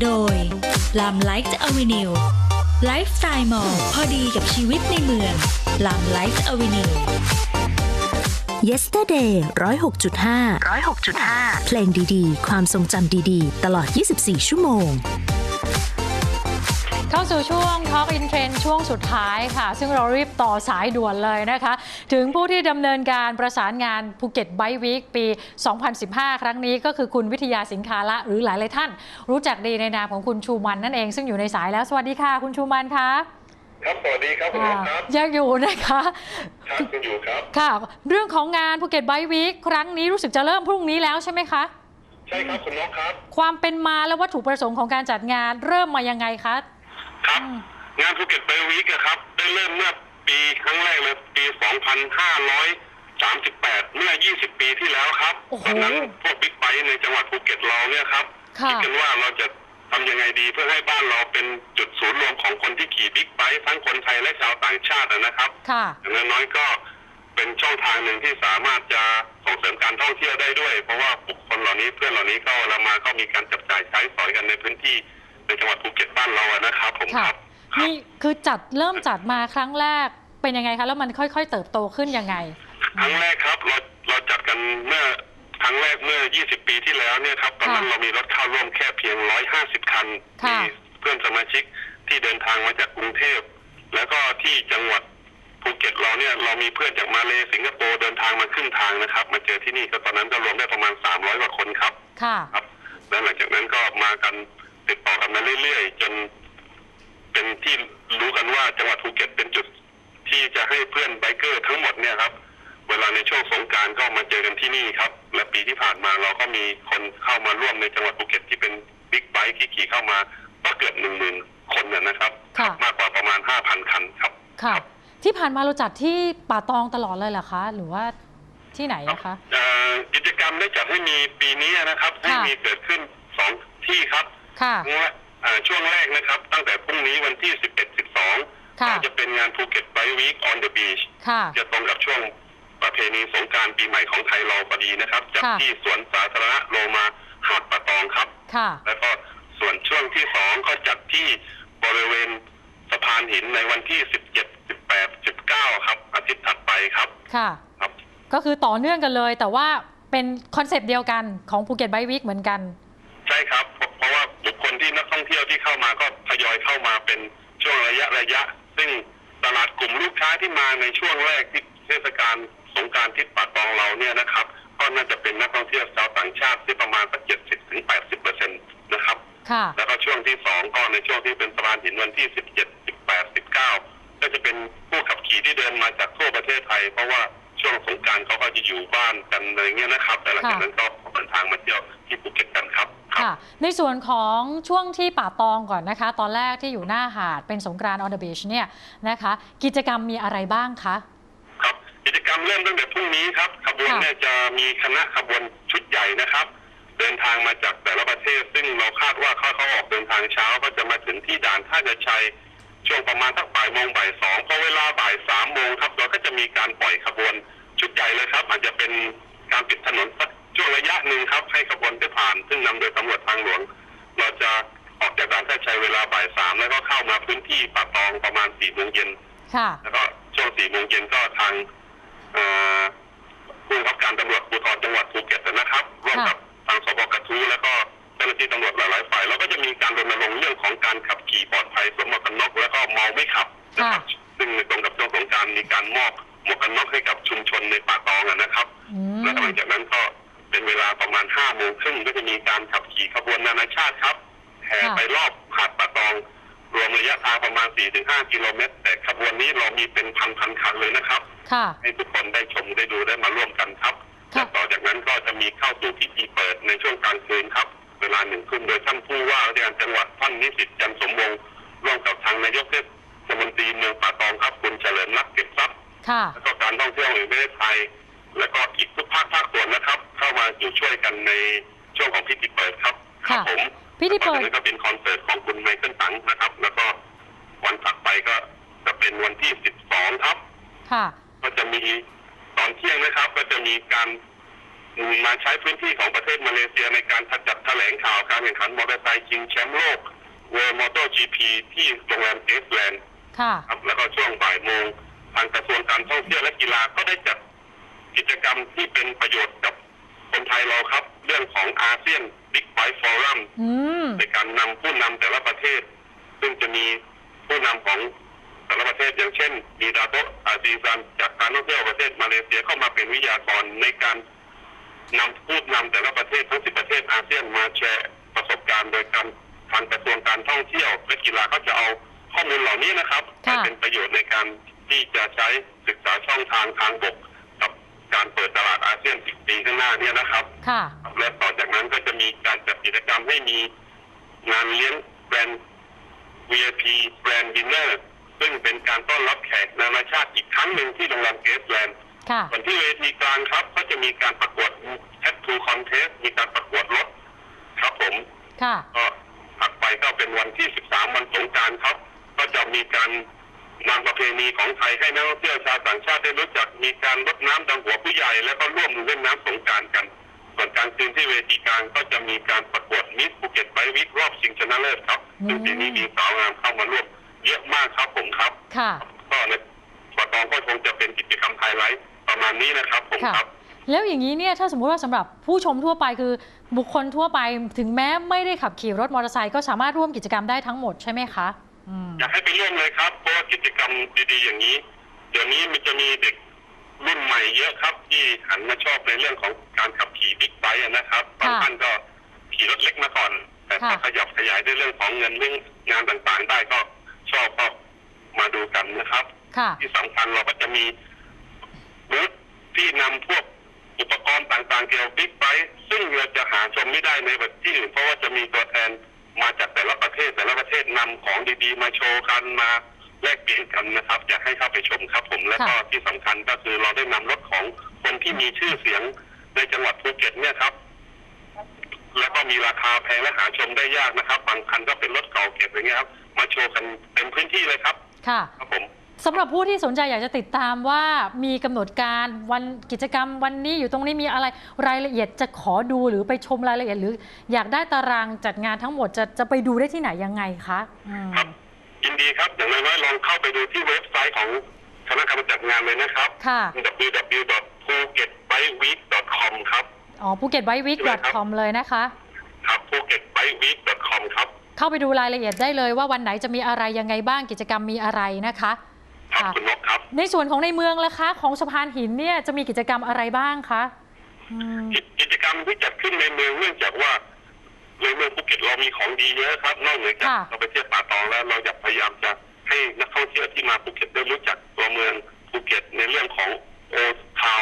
สนับสนุนโดยลามไลฟ์อเวนิวไลฟ์สไตล์มอลพอดีกับชีวิตในเมืองลามไลฟ์อเวนิว Yesterday 106.5 106.5 เพลงดีๆ ความทรงจำดีๆ ตลอด 24 ชั่วโมง เข้าสู่ช่วง Talk in Trend ช่วงสุดท้ายค่ะ ซึ่งเรารีบต่อสายด่วนเลยนะคะ ถึงผู้ที่ดำเนินการประสานงานภูเก็ตไบวีคปี 2015 ครั้งนี้ก็คือคุณวิทยาสิงคาละหรือหลายหลายๆท่าน รู้จักดีในนามของคุณชูมันนั่นเองซึ่งอยู่ในสายแล้วสวัสดีค่ะ คุณชูมันคะครับสวัสดีครับคุณนกครับยังอยู่นะคะครับคุณอยู่ครับค่ะ เรื่องของงานภูเก็ตไบวีคครั้งนี้รู้สึกจะเริ่มพรุ่งนี้แล้วใช่ไหมคะใช่ครับคุณนกครับ ความเป็นมาและวัตถุประสงค์ของการจัดงานเริ่มมายังไงคะ ครับ งานภูเก็ตไบวีกอะครับ ได้เริ่มเมื่อปีครั้งแรกเลยปี 2538 เมื่อ 20 ปีที่แล้วครับโอ้โห ตอนนั้นพวกบิ๊กไบค์ในจังหวัดภูเก็ตเราเนี่ยครับค่ะคิดกันว่าเราจะทำยังไงดีเพื่อให้บ้านเราเป็นจุดศูนย์รวมของคนที่ขี่บิ๊กไบค์ทั้งคนไทยและชาวต่างชาติอะนะครับ ค่ะ อย่างน้อยๆก็เป็นช่องทางหนึ่งที่สามารถจะส่งเสริมการท่องเที่ยวได้ด้วย เพราะว่าบุคคลเหล่านี้เพื่อนเหล่านี้ก็เวลามาก็มีการจับจ่ายใช้สอยกันในพื้นที่ ในจังหวัดภูเก็ตบ้านเราอะนะครับผมค่ะครับครับ นี่คือจัดเริ่มจัดมาครั้งแรกเป็นยังไงคะ แล้วมันค่อยๆ เติบโตขึ้นยังไง ครั้งแรกครับเราเราจัดกันเมื่อครั้งแรกเมื่อ 20 ปีที่แล้วเนี่ยครับตอนนั้นค่ะเรามีรถเข้าร่วมแค่เพียง 150 คันค่ะมีเพื่อนสมาชิกที่เดินทางมาจากกรุงเทพ แล้วก็ที่จังหวัดภูเก็ตเราเนี่ยเรามีเพื่อนจากมาเลสิงคโปร์เดินทางมาครึ่งทางนะครับ มาเจอที่นี่ก็ตอนนั้นก็รวมได้ประมาณ 300กว่าคนครับค่ะ ครับ แล้วหลังจากนั้นก็มากัน ติดต่อกันมาเรื่อยๆจนเป็นที่รู้กันว่าจังหวัดภูเก็ตเป็นจุดที่จะให้เพื่อนไบเกอร์ทั้งหมดเนี่ยครับ เวลาในช่วงสงกรารก็มาเจอกันที่นี่ครับ และปีที่ผ่านมาเราก็มีคนเข้ามาร่วมในจังหวัดภูเก็ตที่เป็นบิ๊กไบค์ที่ขี่เข้ามาก็เกือบหนึ่งหมื่นคนนะนะครับค่ะมากกว่าประมาณห้าพันคันครับค่ะ ที่ผ่านมาเราจัดที่ป่าตองตลอดเลยเหรอคะ หรือว่าที่ไหนอะคะเอ่อกิจกรรมได้จัดให้มีปีนี้นะครับให้ค่ะมีเกิดขึ้นสองที่ครับ ค่ะช่วงแรกอ่าช่วงแรกนะครับ ตั้งแต่พรุ่งนี้วันที่ 11 12ค่ะก็จะเป็นงานภูเก็ตไบวีคออนเดอะบีชค่ะจะตรงกับช่วงประเพณีสงกรารปีใหม่ของไทยเราพอดีนะครับจัดค่ะที่สวนสาธารณะโลมาหาดปะตองครับ ค่ะ แล้วก็ส่วนช่วงที่สองก็จัดที่บริเวณสะพานหินในวันที่ 17 18 19 ครับ อาทิตย์ถัดไปครับ ค่ะ ครับ ก็คือต่อเนื่องกันเลย แต่ว่าเป็นคอนเซปต์เดียวกันของภูเก็ตไบวิกเหมือนกัน ใช่ครับ ท่องเที่ยวที่เข้ามาก็ทยอยเข้ามาเป็นช่วงระยะระยะ ซึ่งตลาดกลุ่มลูกค้าที่มาในช่วงแรกที่เทศกาลสงกรารที่ป่าตองเราเนี่ยนะครับ ก็น่าจะเป็นนักท่องเที่ยวชาวต่างชาติที่ประมาณสักเจ็ดสิบถึงแปดสิบเปอร์เซ็นต์นะครับค่ะแล้วก็ช่วงที่สองก็ในช่วงที่เป็นสะพานหินวันที่สิบเจ็ดสิบแปดสิบเก้าก็จะเป็นผู้ขับขี่ที่เดินมาจากทั่วประเทศไทย เพราะว่าช่วงสงกรารเขาก็จะอยู่บ้านกันอะไรเงี้ยนะครับ แต่หลังจากนั้นก็เดินทางมาเที่ยวที่ภูเก็ตกันครับ ครับค่ะในส่วนของช่วงที่ป่าตองก่อนนะคะ ตอนแรกที่อยู่หน้าหาดเป็นสงกรานต์ออนเดอะบีชเนี่ยนะคะ กิจกรรมมีอะไรบ้างคะ ครับกิจกรรมเริ่มตั้งแต่พรุ่งนี้ครับขบวนค่ะ เนี่ยจะมีคณะขบวนชุดใหญ่นะครับ เดินทางมาจากแต่ละประเทศ ซึ่งเราคาดว่าเขาเขาออกเดินทางเช้าก็จะมาถึงที่ด่านท่าจะชัย ช่วงประมาณสักบ่ายโมงบ่ายสองพอเวลาบ่ายสามโมงครับเราก็จะมีการปล่อยขบวนชุดใหญ่เลยครับ อาจจะเป็นการปิดถนนสัก ช่วงระยะหนึ่งครับให้ขบวนได้ผ่าน ซึ่งนำโดยตำรวจทางหลวง เราจะออกจากด่านท่าชัยเวลาบ่ายสามแล้วก็เข้ามาพื้นที่ป่าตองประมาณสี่โมงเย็นค่ะแล้วก็ช่วงสี่โมงเย็นก็ทางเอ่อผู้บังคับการตำรวจภูธรจังหวัดภูเก็ตนะครับร่วมกับทางสบกระทู้แล้วก็เจ้าหน้าที่ตำรวจหลายๆฝ่ายแล้วก็จะมีการรณรงค์เรื่องของการขับขี่ปลอดภัยสวมหมวกกันน็อกแล้วก็เมาไม่ขับนะครับซึ่งในตรงกับช่วงสงกรารมีการมอบหมวกกันน็อกให้กับชุมชนในป่าตองอะนะครับอืมแล้วหลังจากนั้นก็ เป็นเวลาประมาณห้าโมงครึ่งก็จะมีการขับขี่ขบวนนานาชาติครับแห่ไปรอบหาดป่าตองรวมระยะทางประมาณ 4-5 กิโลเมตร แต่ขบวนนี้เรามีเป็นพันๆคันเลยนะครับค่ะให้ทุกคนได้ชมได้ดูได้มาร่วมกันครับค่ะและต่อจากนั้นก็จะมีเข้าสู่พิธีเปิดในช่วงกลางคืนครับ เวลาหนึ่งทุ่มโดยท่านผู้ว่าราชการจังหวัดท่านนิสิตจันทร์สมวงศ์ร่วมกับทางนายกเทศมนตรีเมืองป่าตองครับคุณเฉลิมรักเก็บทรัพย์ค่ะแล้วก็การท่องเที่ยวแห่งประเทศไทย แล้วก็อีกทุกภาคภาคส่วนนะครับ เข้ามาอยู่ช่วยกันในช่วงของพิธีเปิดครับครัค่ะผมพิธีเปิด แล้วก็จากนั้นก็เป็นคอนเสิร์ตของคุณไมเคิลตังนะครับ แล้วก็วันถัดไปก็จะเป็นวันที่ 12 ครับ ค่ะ ก็จะมีตอนเที่ยงนะครับ ก็จะมีการมาใช้พื้นที่ของประเทศมาเลเซียในการจัดแถลงข่าวการแข่งขันมอเตอร์ไซค์ชิงแชมป์โลก World MotoGP ที่โรงแรมเอสแลนด์ ค่ะ ครับแล้วก็ช่วงบ่ายโมงทางกระทรวงการท่องเที่ยวและกีฬาก็ได้จัด กิจกรรมที่เป็นประโยชน์กับคนไทยเราครับ เรื่องของอาเซียนบิ๊กไบค์ฟอรัมอืมในการนำผู้นำแต่ละประเทศ ซึ่งจะมีผู้นำของแต่ละประเทศอย่างเช่นมีดาโตะอาซีซันจากการท่องเที่ยวประเทศมาเลเซียเข้ามาเป็นวิทยากรในการนำผู้นำแต่ละประเทศทั้งสิบประเทศอาเซียนมาแชร์ประสบการณ์โดยการทางกระทรวงการท่องเที่ยวและกีฬาก็จะเอาข้อมูลเหล่านี้นะครับไปค่ะเป็นประโยชน์ในการที่จะใช้ศึกษาช่องทางทางบก กับการเปิดตลาดอาเซียนสิบปีข้างหน้าเนี่ยนะครับ ค่ะ และต่อจากนั้นก็จะมีการจัดกิจกรรมให้มีงานเลี้ยงแบรนด์ VIP แบรนด์ดินเนอร์ซึ่งเป็นการต้อนรับแขกนานาชาติอีกครั้งหนึ่งที่โรงแรมเกสแลนด์ค่ะ ส่วนที่เวทีกลางครับ ก็จะมีการประกวดแท t ทูคอนเทสมีการประกวดรถครับผม ค่ะ ก็ถัดไปก็เป็นวันที่ 13 วันสงกรารครับ ก็จะมีการ นำประเพณีของไทยให้นักท่องเที่ยวชาวต่างชาติได้รู้จักมีการรดน้ำดำหัวผู้ใหญ่ แล้วก็ร่วมเล่นน้ำสงกรารกัน ส่วนกลางคืนที่เวทีกลางก็จะมีการประกวดมิสภูเก็ตไบวิกรอบชิงชนะเลิศครับซึ่งปีนี้มีสาวงามเข้ามาร่วมเยอะมากครับผมครับค่ะก็ในปตองก็คงจะเป็นกิจกรรมไฮไลท์ประมาณนี้นะครับผมค่ะครับแล้วอย่างนี้เนี่ยถ้าสมมุติว่าสำหรับผู้ชมทั่วไปคือบุคคลทั่วไป ถึงแม้ไม่ได้ขับขี่รถมอเตอร์ไซค์ก็สามารถร่วมกิจกรรมได้ทั้งหมดใช่ไหมคะ อืมอยากให้ไปร่วมเลยครับเพราะว่ากิจกรรมดีๆอย่างนี้ เดี๋ยวนี้มันจะมีเด็กรุ่นใหม่เยอะครับ ที่หันมาชอบในเรื่องของการขับขี่บิ๊กไบค์อะนะครับบางค่ะท่านก็ขี่รถเล็กมาก่อน แต่พอค่ะ ขยับขยายด้วยเรื่องของเงินเรื่องงานต่างๆ ได้ก็ชอบก็มาดูกันนะครับ ค่ะ ที่สำคัญเราก็จะมีบูธที่นำพวกอุปกรณ์ต่างๆเกี่ยวกับบิ๊กไบค์ซึ่งเราจะหาชมไม่ได้ในแบบที่อื่นเพราะว่าจะมีตัวแทน มาจากแต่ละประเทศแต่ละประเทศนำของดีๆ มาโชว์กันมาแลกเปลี่ยนกันนะครับ อยากให้เข้าไปชมครับ ผมและก็ค่ะที่สำคัญก็คือเราได้นำรถของคนที่มีชื่อเสียงในจังหวัดภูเก็ตเนี่ยครับ แล้วก็มีราคาแพงและหาชมได้ยากนะครับบางคันก็เป็นรถเก่าเก็บอย่างเงี้ยครับ มาโชว์กันเต็มพื้นที่เลยครับ ค่ะครับผม สำหรับผู้ที่สนใจอยากจะติดตามว่ามีกำหนดการวันกิจกรรมวันนี้อยู่ตรงนี้มีอะไรรายละเอียดจะขอดูหรือไปชมรายละเอียดหรือ อยากได้ตารางจัดงานทั้งหมดจะจะไปดูได้ที่ไหนยังไงคะอืมครับยินดีครับอย่างน้อยๆลองเข้าไปดูที่เว็บไซต์ของคณะกรรมการจัดงานเลยนะครับ ค่ะ www.phuket.byweek.com ครับ อ๋อภูเก็ตไบวิก .com เลยนะคะ ครับ phuket.byweek.com ครับ เข้าไปดูรายละเอียดได้เลยว่าวันไหนจะมีอะไรยังไงบ้างกิจกรรมมีอะไรนะคะ ครับค่ะคุณนกครับ ในส่วนของในเมืองล่ะคะ ของสะพานหินเนี่ยจะมีกิจกรรมอะไรบ้างคะอืมกิกิจกรรมที่จัดขึ้นในเมืองเนื่องจากว่าในเมืองภูเก็ตเรามีของดีเยอะครับนอกเหนือจากค่ะเราไปเที่ยวป่าตองแล้วเราอยากพยายามจะให้นักท่องเที่ยวที่มาภูเก็ตได้รู้จักตัวเมืองภูเก็ตในเรื่องของโอทาว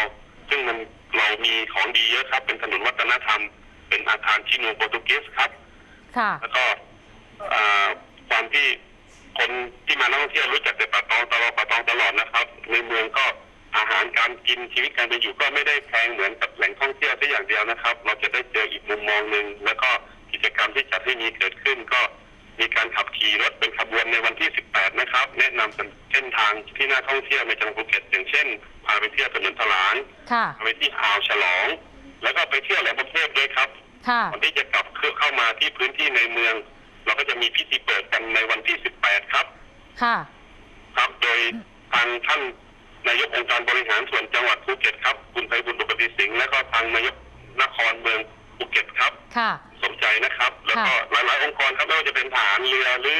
ซึ่งมันเรามีของดีเยอะครับ เป็นถนนวัฒนธรรม เป็นอาคารที่เมืองโปรตุเกสครับ ค่ะ แล้วก็อ่าความที่คนที่มานักท่องเที่ยวรู้จักแต่ป่า ในเมืองก็อาหารการกินชีวิตการเป็นอยู่ก็ไม่ได้แพงเหมือนกับแหล่งท่องเที่ยวแค่อย่างเดียวนะครับ เราจะได้เจออีกมุมมองหนึ่งแล้วก็กิจกรรมที่จัดให้มีเกิดขึ้น ก็มีการขับขี่รถเป็นขบวนในวันที่ 18 นะครับ แนะนำเป็นเส้นทางที่น่าท่องเที่ยวในจังหวัดภูเก็ตอย่างเช่นพาไปเที่ยวถนนถลางค่ะพาไปที่อ่าวฉลอง แล้วก็ไปเที่ยวแหลมพระเทพด้วยครับค่ะก่อนที่จะกลับเข้ามาที่พื้นที่ในเมือง เราก็จะมีพิธีเปิดกันในวันที่ 18 ครับค่ะครับโดย ทางท่านนายกองค์การบริหารส่วนจังหวัดภูเก็ตครับ คุณไพบุญปกติสิงห์และก็ทางนายกนครเมืองภูเก็ตครับ ค่ะ สมใจนะครับ แล้วก็หลาย ๆ องค์กรครับไม่ว่าจะเป็นทหารเรือหรือ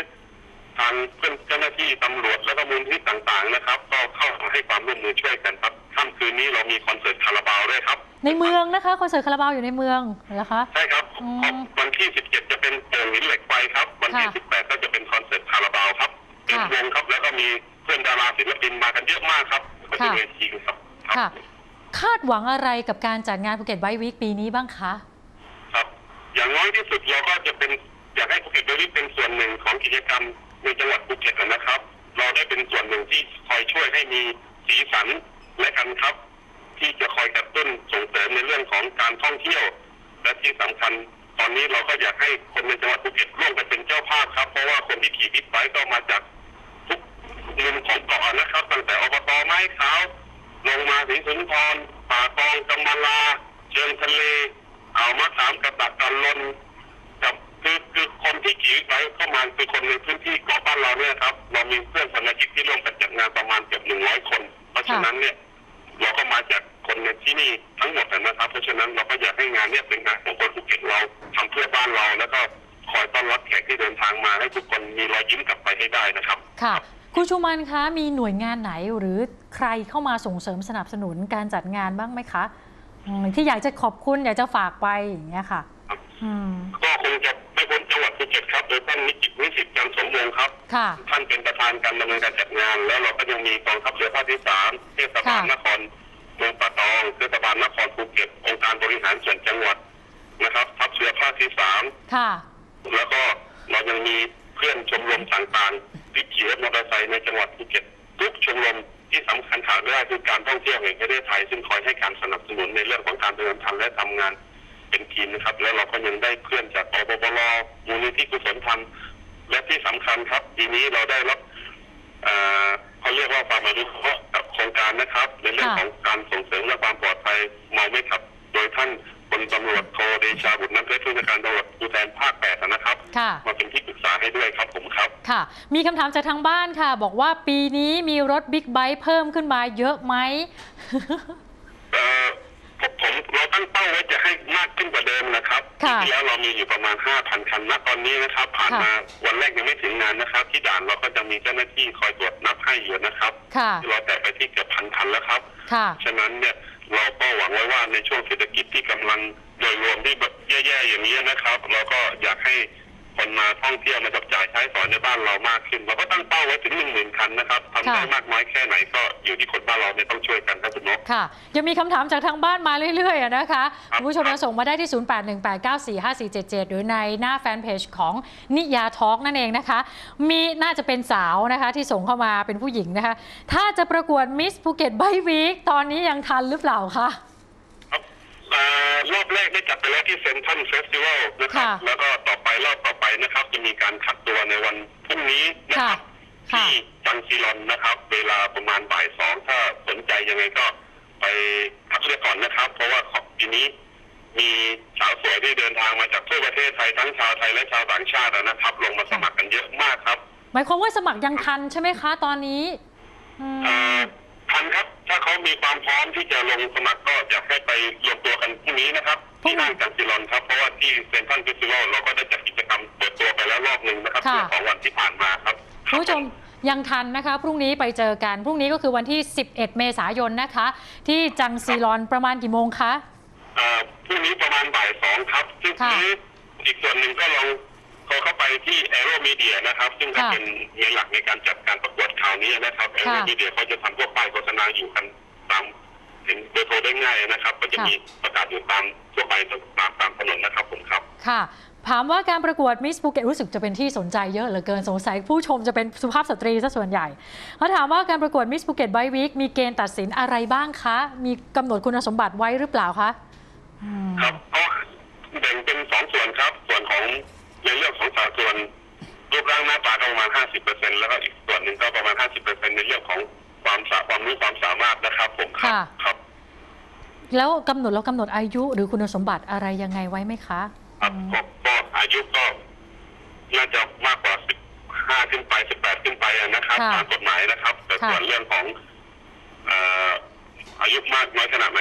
ทางเพื่อนเจ้าหน้าที่ตำรวจและก็มูลที่ต่าง ๆ นะครับ ก็เข้ามาให้ความร่วมมือช่วยกันครับค่ำคืนนี้เรามีคอนเสิร์ตคาราบาวด้วยครับ ในเมืองนะคะคอนเสิร์ตคาราบาวอยู่ในเมืองเหรอคะ ใช่ครับอืมของวันที่ 17 จะเป็นโป่งหินเหล็กไฟครับ วันที่ ค่ะ18 ก็จะเป็นคอนเสิร์ตคาราบาวครับ เป็นค่ะ วงครับแล้วก็มีเพื่อนดาราศิลปินมากันเยอะมากครับมาที่ค่ะเวทีครับครับค่ะ คาดหวังอะไรกับการจัดงานภูเก็ตไบวิกปีนี้บ้างคะ ครับ อย่างน้อยที่สุดเราก็จะเป็นอยากให้ภูเก็ตเดลิเป็นส่วนหนึ่งของกิจกรรมในจังหวัดภูเก็ตนะครับ เราได้เป็นส่วนหนึ่งที่คอยช่วยให้มีสีสันและกันครับ ที่จะคอยกระตุ้นส่งเสริมในเรื่องของการท่องเที่ยว และที่สำคัญตอนนี้เราก็อยากให้คนในจังหวัดภูเก็ตร่วมกันเป็นเจ้าภาพครับ เพราะว่าคนที่ขี่บิ๊กไบค์ก็มาจากทุ กมุมของเกาะนะครับตั้งแต่อบตไม้ขาวลงมาถึงสุนทรป่าตองกำมะลา เชิงทะเลเอามะขามกระตักกันลนกับคือคือคนที่ขี่ไบค์เข้ามาคือคนในพื้นที่เกาะบ้านเราเนี่ยครับ เรามีเพื่อนสมาชิกที่ร่วมกันจัดงานประมาณเกือบหนึ่งร้อยคน เพราะฉะนั้นเนี่ยเราก็มาจากคนในที่นี่ทั้งหมดนะครับ เพราะฉะนั้นเราก็อยากให้งานเนี้เป็นงานของคนภูเก็ตเราทำเพื่อบ้านเราแล้วก็คอยต้อนรับแขกที่เดินทางมาให้ทุกคนมีรอยยิ้มกลับไปให้ได้นะครับ ค่ะ คุณชูมันคะ มีหน่วยงานไหนหรือใครเข้ามาส่งเสริมสนับสนุนการจัดงานบ้างไหมคะอืมที่อยากจะขอบคุณ อยากจะฝากไปอย่างเงี้ยค่ะ อืมก็คงจะไม่พ้นจังหวัดภูเก็ตครับโดยท่านนิจิตนิสิตจันทร์สมวงศ์ครับ ค่ะ ท่านเป็นประธานการดำเนินการจัดงาน แล้วเราก็ยังมีกองทัพเรือภาคที่สามเทศบาลค่ะ นครเมืองป่าตองเทศบาลนครภูเก็ตองค์การบริหารส่วนจังหวัดนะครับ ทัพเรือภาคที่สามค่ะ แล้วก็เรายังมีเพื่อนชมรมต่างๆ ที่ขี่รถมอเตอร์ไซค์ในจังหวัดภูเก็ตทุกชมรมที่สำคัญขาดไม่ได้คือการท่องเที่ยวแห่งประเทศไทย ซึ่งคอยให้การสนับสนุนในเรื่องของการเดินทางและทำงานเป็นทีมนะครับ แล้วเราก็ยังได้เพื่อนจากอปปลมูลนิธิกุศลธรรมและที่สำคัญครับปีนี้เราได้รับเอ่อเขาเรียกว่าความอนุเคราะห์กับโครงการนะครับ ในเรื่องค่ะของการส่งเสริมและความปลอดภัยเมาไม่ขับ โดยท่านพลตำรวจโทเดชาบุตรน้ำเพชรผู้จัดการตำรวจภูแทนภาคแปดนะครับค่ะมาเป็นที่ปรึกษาให้ด้วยครับผม ครับค่ะ มีคำถามจากทางบ้านค่ะ บอกว่าปีนี้มีรถบิ๊กไบค์เพิ่มขึ้นมาเยอะไหม เอ่อผมผมเราตั้งเป้าไว้จะให้มากขึ้นกว่าเดิมนะครับค่ะปีที่แล้วเรามีอยู่ประมาณ 5,000 คันณตอนนี้นะครับ ผ่านค่ะ มาวันแรกยังไม่ถึงงานนะครับ ที่ด่านเราก็จะมีเจ้าหน้าที่คอยตรวจนับให้อยู่นะครับค่ะ เราแต่ไปที่เกือบพันคันแล้วครับ ค่ะ ฉะนั้นเนี่ยเราก็หวังไว้ว่าในช่วงเศรษฐกิจที่กำลังโดยรวมที่แบบแย่ๆอย่างนี้นะครับ เราก็อยากให้ คนมาท่องเที่ยวมาจับจ่ายใช้สอยในบ้านเรามากขึ้นเราก็ตั้งเป้าไว้ถึงหนึ่งหมื่นคันนะครับทำได้ค่ะมากน้อยแค่ไหนก็อยู่ที่คนบ้านเราเนี่ยต้องช่วยกันครับคุณนกค่ะ ยังมีคำถามจากทางบ้านมาเรื่อยๆอะนะคะครับคุณผู้ชมยังส่งมาได้ที่ 0818945477 หรือในหน้าแฟนเพจของนิยาทอล์กนั่นเองนะคะ มีน่าจะเป็นสาวนะคะที่ส่งเข้ามาเป็นผู้หญิงนะคะ ถ้าจะประกวดมิสภูเก็ตไบวีคตอนนี้ยังทันหรือเปล่าคะครับเอ่อรอบแรกได้จัดไปแล้วที่เซนทรัลเฟสติวัลนะครับ ค่ะ แล้วก็ต่อไปรอบต่อไปนะครับ จะมีการคัดตัวในวันพรุ่งนี้นะครับ ค่ะ ที่จังซีรอนนะครับ เวลาประมาณบ่ายสองถ้าสนใจยังไงก็ไปคัดเลือกก่อนนะครับ เพราะว่าของปีนี้ มีสาวสวยที่เดินทางมาจากทั่วประเทศไทยทั้งชาวไทยและชาวต่างชาตินะครับ ลงมาสมัครกันเยอะมากครับหมายความว่าสมัครยังทันใช่ไหมคะ ตอนนี้อืม เอ่อ ทันครับ ถ้าเขามีความพร้อมที่จะลงสมัครก็อยากให้ไปรวมตัวกันพรุ่งนี้นะครับพรุ่งที่นี้ห้างจังซิลอนครับ เพราะว่าที่เซนทรัลเฟสติวัลเราก็ได้จัดกิจกรรมเปิดตัวไปแล้วรอบหนึ่งนะครับค่ะเมื่อสองวันที่ผ่านมาครับ คุณผู้ชมยังทันนะคะ พรุ่งนี้ไปเจอกัน พรุ่งนี้ก็คือวันที่ 11 เมษายนนะคะ ที่จังซีรอนประมาณกี่โมงคะ เอ่อพรุ่งนี้ประมาณบ่ายสองครับซึ่งค่ะนี้อีกส่วนหนึ่งก็ลอง โทรเข้าไปที่แอโรมีเดียนะครับ ซึ่งก็ค่ะเป็นเมนหลักในการจัดการประกวดข่าวนี้นะครับแอโรค่ะมีเดียเขาจะทำพวกป้ายโฆษณาอยู่กันตามเห็นเบอร์โทรได้ง่ายนะครับ ก็จะค่ะมีประกาศอยู่ตามทั่วไปตามตามถนนนะครับผมครับค่ะถามว่าการประกวดมิสภูเก็ตรู้สึกจะเป็นที่สนใจเยอะเหลือเกินสงสัยผู้ชมจะเป็นสุภาพสตรีซะส่วนใหญ่เขาถามว่าการประกวดมิสภูเก็ตไบวีคมีเกณฑ์ตัดสินอะไรบ้างคะ มีกำหนดคุณสมบัติไว้หรือเปล่าคะอืมครับก็แบ่งเป็นสองส่วนครับ ส่วนของ ในเรื่องของสัดส่วนรูปร่างหน้าตาก็ประมาณ 50%แล้วก็อีกส่วนหนึ่งก็ประมาณ 50%ในเรื่องของความสาความรู้ความสามารถนะครับผมครับค่ะ ครับ แล้วกำหนดเรากำหนดอายุหรือคุณสมบัติอะไรยังไงไว้ไหมคะครับก็ก็อายุก็น่าจะมากกว่า 15 ขึ้นไป 18 ขึ้นไปอะนะครับค่ะตามกฎหมายนะครับ แต่ค่ะส่วนเรื่องของเอ่ออายุมากน้อยขนาดไหน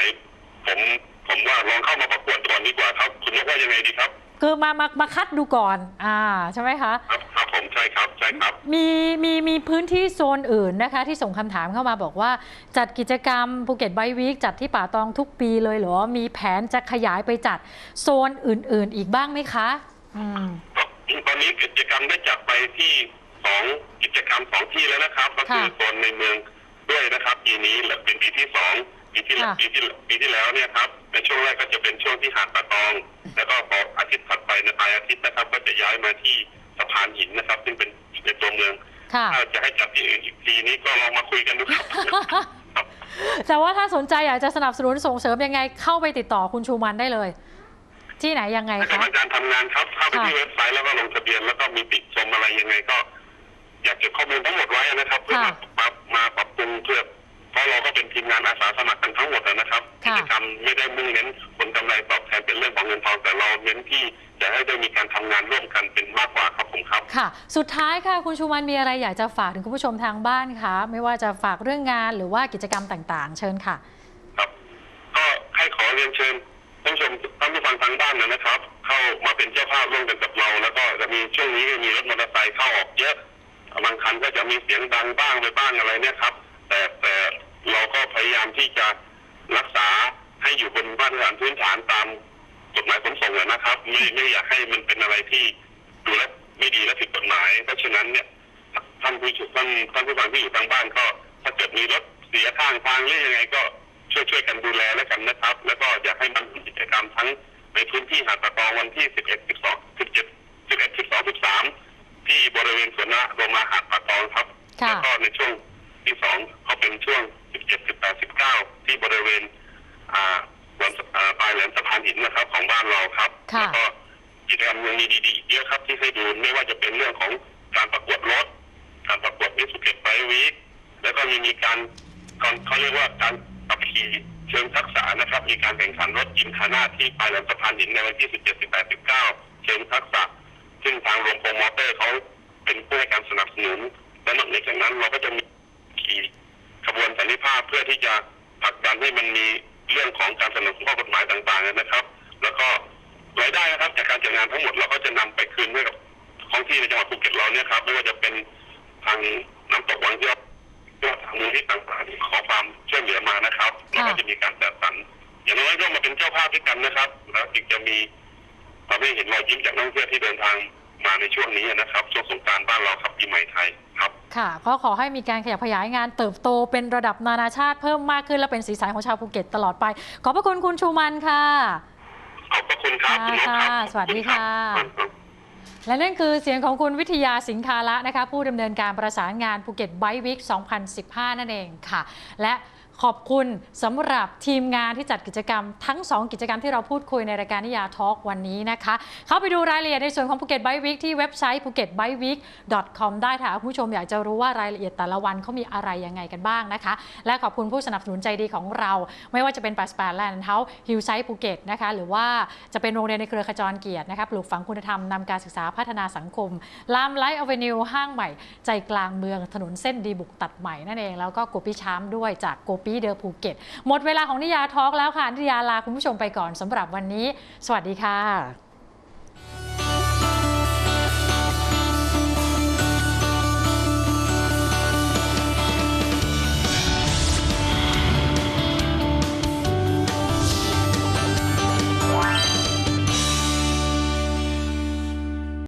ผมผมว่าลองเข้ามาประกวดก่อนดีกว่าครับ คุณยกว่ายังไงดีครับ คือมามามาคัดดูก่อน อ่าใช่ไหมคะ ครับครับผมใช่ครับใช่ครับ มีมีมีพื้นที่โซนอื่นนะคะ ที่ส่งคำถามเข้ามาบอกว่า จัดกิจกรรมภูเก็ตไบวีคจัดที่ป่าตองทุกปีเลยเหรอ มีแผนจะขยายไปจัดโซนอื่น ๆ อีกบ้างไหมคะ อืม ตอนนี้กิจกรรมได้จัดไปที่สองกิจกรรมสองที่แล้วนะครับ ก็คือค่ะ โซนในเมืองด้วยนะครับปีนี้และเป็นปีที่สอง ปีที่ค่ะ ปีที่ปีที่แล้วเนี่ยครับในช่วงแรกก็จะเป็นช่วงที่หาดปะตอง แล้วก็พออาทิตย์ถัดไปในปลายอาทิตย์นะครับ ก็จะย้ายมาที่สะพานหินนะครับ ซึ่งเป็นในตัวเมือง ค่ะ ถ้าจะให้จัดที่อื่นอีกทีนี้ก็ลองมาคุยกันดูครับ ครับ แต่ว่าถ้าสนใจอยากจะสนับสนุนส่งเสริมยังไงเข้าไปติดต่อคุณชูมันได้เลย ที่ไหนยังไงกรคะรมการทำงานครับเข้าไปที่ค่ะเว็บไซต์แล้วก็ลงทะเบียนแล้วก็มีติดชมอะไรยังไงก็ อยากเก็บข้อมูลทั้งหมดไว้นะครับเพื่อมาค่ะ มามาปรับปรุงเพื่อ ราะเราก็เป็นทีมงานอาสาสมัครกันทั้งหมดนะครับค่ะกิจกรรมไม่ได้มุ่งเน้นผลกำไรตอบแทนเป็นเรื่องของเงินทองแต่เราเน้นที่จะให้ได้มีการทำงานร่วมกันเป็นมากกว่าครับผมครับค่ะ สุดท้ายค่ะคุณชูมันมีอะไรอยากจะฝากถึงคุณผู้ชมทางบ้านคะไม่ว่าจะฝากเรื่องงานหรือว่ากิจกรรมต่างๆ เชิญค่ะ ครับก็ให้ขอเรียนเชิญท่านผู้ชมท่านผู้ฟังทางบ้านนะครับ เข้ามาเป็นเจ้าภาพร่วมกันกับเรา แล้วก็จะมีช่วงนี้ก็มีรถมอเตอร์ไซค์เข้าออกเยอะบางคันก็จะมีเสียงดังบ้างไปบ้างอะไรเนี่ยครับ แต่แต่ เราก็พยายามที่จะรักษาให้อยู่บนมาตรฐานพื้นฐานตามกฎหมายขนส่งนะครับ ไม่ไม่อยากให้มันเป็นอะไรที่ดูแลไม่ดีและผิดกฎหมาย เพราะฉะนั้นเนี่ยท่านผู้ชมท่านท่านผู้ฟังที่อยู่ทางบ้านก็ ถ้าเกิดมีรถเสียข้างทางหรือยังไงก็ช่วยช่วยกันดูแลแล้วกันนะครับ แล้วก็อยากให้มันกิจกรรมทั้งในพื้นที่หาดตะตองวันที่ 11 ห้การสนับสนุนและนอกเหนือจากนั้นเราก็จะมีขี่ขบวนสันนิภาพเพื่อที่จะผลักดันให้มันมีเรื่องของการสนับสนุนข้อกฎหมายต่างๆนะครับ แล้วก็รายได้นะครับ จากการจัดงานทั้งหมดเราก็จะนำไปคืนให้กับท้องที่ในจังหวัดภูเก็ตเราเนี่ยครับไม่ว่าจะเป็นทางน้ำตกวังเจ้าก็ทางมูลที่ต่างๆที่ขอความช่วยเหลือมานะครับเราก็จะมีการจัดสรรอย่างน้อยก็มาเป็นเจ้าภาพด้วยกันนะครับ แล้วจึงจะมีทำให้เห็นรอยยิ้มจากนักท่องเที่ยวที่เดินทาง มาในช่วงนี้นะครับช่วงสงกรารบ้านเราครับปีใหม่ไทยครับ ค่ะก็ขอให้มีการขยับขยายงานเติบโตเป็นระดับนานาชาติเพิ่มมากขึ้น และเป็นสีสันของชาวภูเก็ตตลอดไป ขอบพระคุณคุณชูมันค่ะ ขอบพระคุณครับคุณนกครับค่ะสวัสดีค่ะขอบณรับและนั่นคือเสียงของคุณวิทยาสิงคาระนะคะผู้ดำเนินการประสานงานภูเก็ตไบวิก2015 นั่นเองค่ะ และ ขอบคุณสำหรับทีมงานที่จัดกิจกรรม ทั้ง 2 กิจกรรมที่เราพูดคุยในรายการนิยาทอล์กวันนี้นะคะ เข้าไปดูรายละเอียดในส่วนของภูเก็ตไบวิกที่เว็บไซต์ phuket.byweek.com ได้ค่ะคุณผู้ชมอยากจะรู้ว่ารายละเอียดแต่ละวันเขามีอะไรยังไงกันบ้างนะคะ และขอบคุณผู้สนับสนุนใจดีของเรา ไม่ว่าจะเป็นปัสปาแลนด์เฮาฮิลไซต์ภูเก็ตนะคะหรือว่าจะเป็นโรงเรียนในเครือขจรเกียรตินะคะปลูกฝังคุณธรรมนำการศึกษาพัฒนาสังคมลามไลท์อเวนิวห้างใหม่ ใจกลางเมืองถนนเส้นดีบุกตัดใหม่นั่นเองแล้วก็โกปิชามด้วยจากโกปีเดอภูเก็ต หมดเวลาของนิยาทอล์กแล้วค่ะนิยาลาคุณผู้ชมไปก่อนสำหรับวันนี้ สวัสดีค่ะ